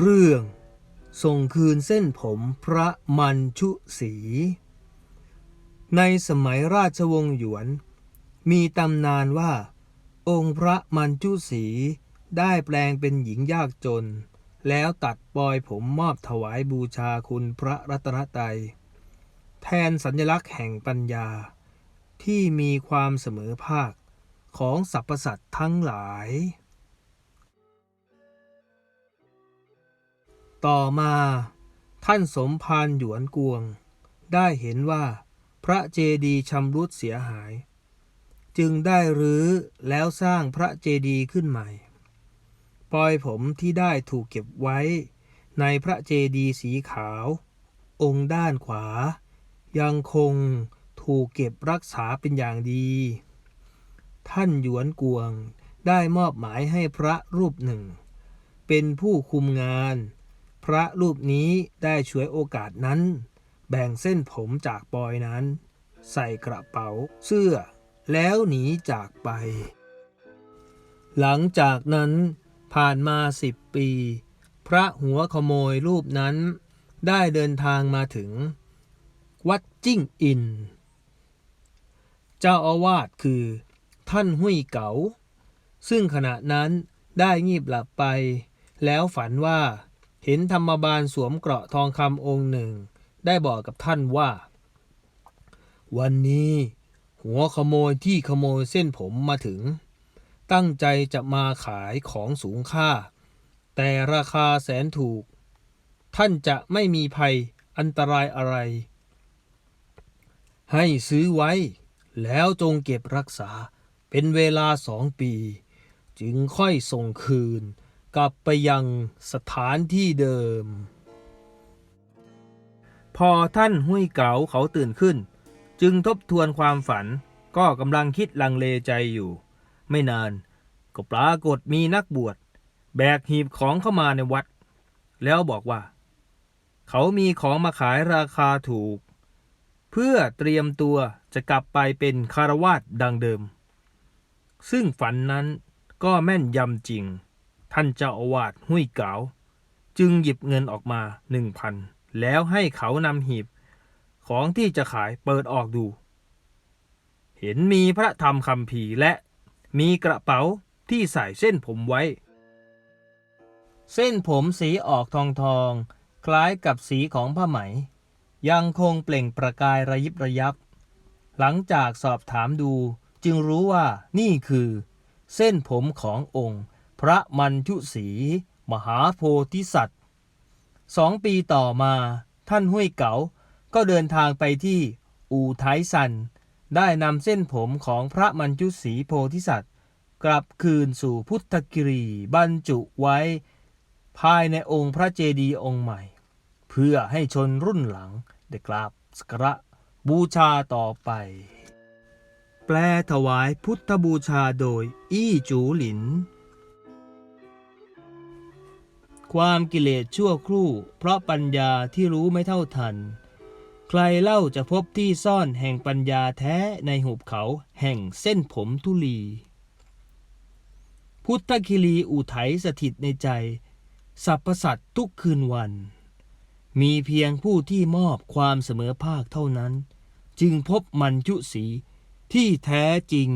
เรื่อง ส่งคืนเส้นผมพระมันชุศรีในสมัยราชวงศ์หยวน มีตำนานว่า องค์พระมันชุศรีได้แปลงเป็นหญิงยากจน แล้วตัดปลอยผมมอบถวายบูชาคุณพระรัตนตรัยแทนสัญลักษณ์แห่งปัญญา ที่มีความเสมอภาคของสรรพสัตว์ทั้งหลาย ต่อมาท่านสมภารหยวนกวง ได้เห็นว่าพระเจดีย์ชำรุดเสียหาย จึงได้รื้อแล้วสร้างพระเจดีย์ขึ้นใหม่ ปลอยผมที่ได้ถูกเก็บไว้ ในพระเจดีย์สีขาว องค์ด้านขวา ยังคงถูกเก็บรักษาเป็นอย่างดี ท่านหยวนกวงได้มอบหมายให้พระรูปหนึ่ง เป็นผู้คุมงาน พระรูปนี้ได้ช่วยโอกาสนั้น แบ่งเส้นผมจากปอยนั้น ใส่กระเป๋าเสื้อ แล้วหนีจากไป หลังจากนั้นผ่านมาสิบปี พระหัวขโมยรูปนั้น ได้เดินทางมาถึง วัดจิ้งอิน เจ้าอาวาสคือ ท่านหุยเก๋า ซึ่งขณะนั้นได้งีบหลับไป แล้วฝันว่า เห็นธรรมบาลสวมเกราะทองคำองค์หนึ่ง ได้บอกกับท่านว่า วันนี้ หัวขโมยที่ขโมยเส้นผมมาถึง ตั้งใจจะมาขายของสูงค่า แต่ราคาแสนถูก ท่านจะไม่มีภัยอันตรายอะไร ให้ซื้อไว้ แล้วจงเก็บรักษาเป็นเวลาสองปี จึงค่อยส่งคืน กลับไปยังสถานที่เดิม พอท่านหุยเก๋าเขาตื่นขึ้น จึงทบทวนความฝันก็กำลังคิดลังเลใจอยู่ ไม่นาน ก็ปรากฏมีนักบวช แบกหีบของเข้ามาในวัด แล้วบอกว่า เขามีของมาขายราคาถูก เพื่อเตรียมตัวจะกลับไปเป็นคารวาสดังเดิม ซึ่งฝันนั้นก็แม่นยำจริง ท่านเจ้าอาวาสหุยเกาจึงหยิบเงินออกมาหนึ่งพันแล้วให้เขานำหีบ ของที่จะขายเปิดออกดู เห็นมีพระธรรมคำภีและมีกระเป๋าที่ใส่เส้นผมไว้ เส้นผมสีออกทองทองๆคล้ายกับสีของผ้าไหม ยังคงเปล่งประกายระยิบระยับ หลังจากสอบถามดูจึงรู้ว่านี่คือ เส้นผมขององค์ พระมันทุสีมหาโพธิสัตว์สองปีต่อมาท่านห้วยเก๋าก็เดินทางไปที่อู่ไทซัน ได้นำเส้นผมของพระมัญจุสีโพธิสัตว์ กลับคืนสู่พุทธกิรีบรรจุไว้ ภายในองค์พระเจดีย์องค์ใหม่ เพื่อให้ชนรุ่นหลังได้กราบสักการะบูชาต่อไป แปลถวายพุทธบูชาโดยอี้จูหลิน ความกิเลสชั่วครู่ เพราะปัญญาที่รู้ไม่เท่าทัน ใครเล่าจะพบที่ซ่อนแห่งปัญญาแท้ในหุบเขาแห่งเส้นผมทุลี พุทธคิรีอุทัยสถิตในใจสรรพสัตว์ทุกคืนวัน มีเพียงผู้ที่มอบความเสมอภาคเท่านั้น จึงพบมันจุสีที่แท้จริง